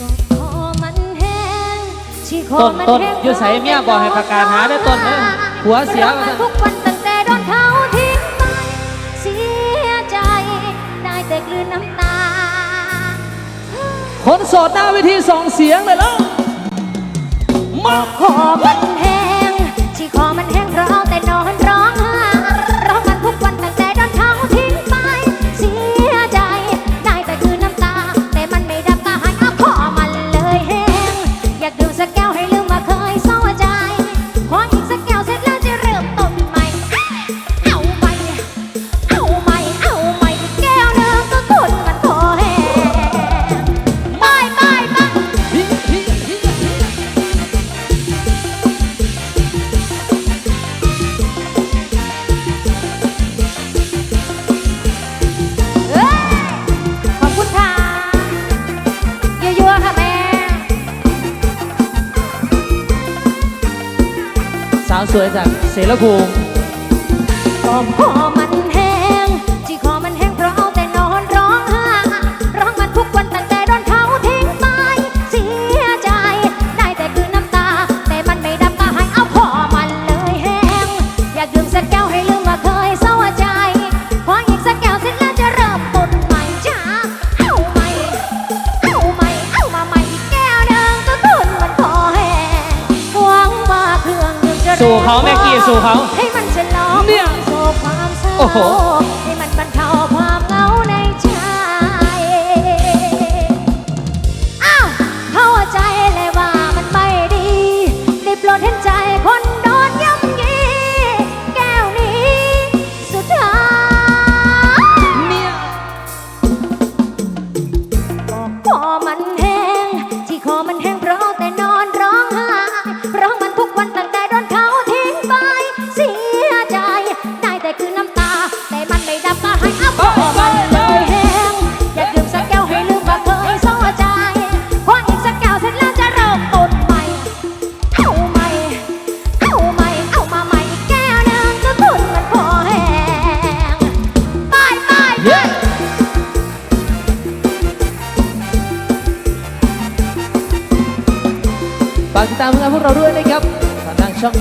ต้นต้นอยู่ใส่เมียบอกให้ประกาศหาได้ต้นเลยหัวเสียมาทุกวันตั้งแต่โดนเขาทิ้งไปเสียใจ ได้แต่กลืนน้ำตา คนโสดหน้าวิธีส่งเสียงเลยแล้วมาขอมันแห้งที่คอมันแห้ง สาวสวยจากเสรภูมิหอมอม สู้เขาให้มันฉลองเนี่ยโชว์ความเร้า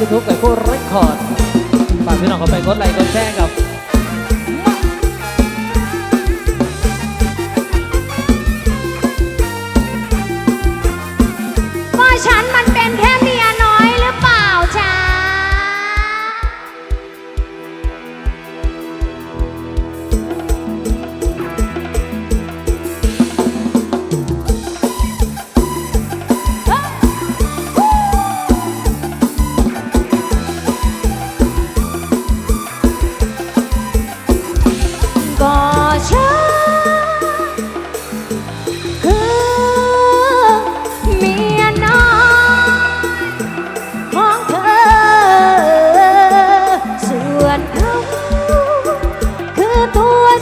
都改过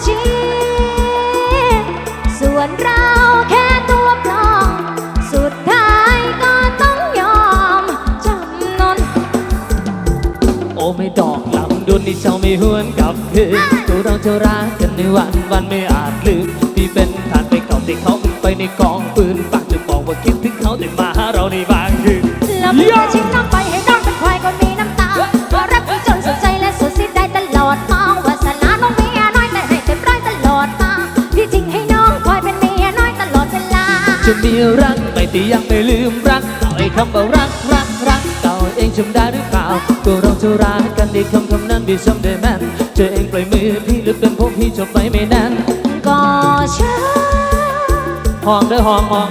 ชีส่วนเราแค่ตัวปลอมสุดท้ายก็ต้องยอมจำนนโอไม่ดอกลำดุนที่เจ้าไม่หวนกลับคืนตัวเราจะรักกันในวันวันไม่อาจลืมพี่เป็นทานไปเก่าที่เขาไปในกองปืนปากจะบอกว่าคิดถึงเขาแต่มาหาเราในบางคืน มีรักไม่ที่ยังไม่ลืมรักเก่าไอ้คำว่ารักรักรักเก่าเองจำได้หรือเปล่าตัวเราจะรักกันดีคำคำนั้นพี่จำได้แม่นเจอเองปล่อยมือพี่หรือเป็นพวกพี่จบไปไม่นานก็ช่าหองเด้อหอมหอม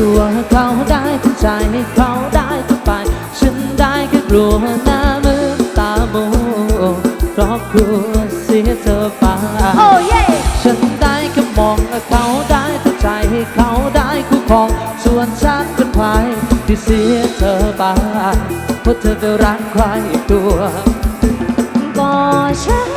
ตัวเขาได้ทั้งให้เขาได้ทั้ไป ฉันได้แค่รัวหน้ามือตาโมเพราะกลัวเสียเธอไปฉันได้แค่มองเขาได้ทั้งให้เขาได้คู่ครอง ส่วนฉันเป็นไวที่เสียเธอไปเพราะเธอไปรักใครตัวก็ฉัน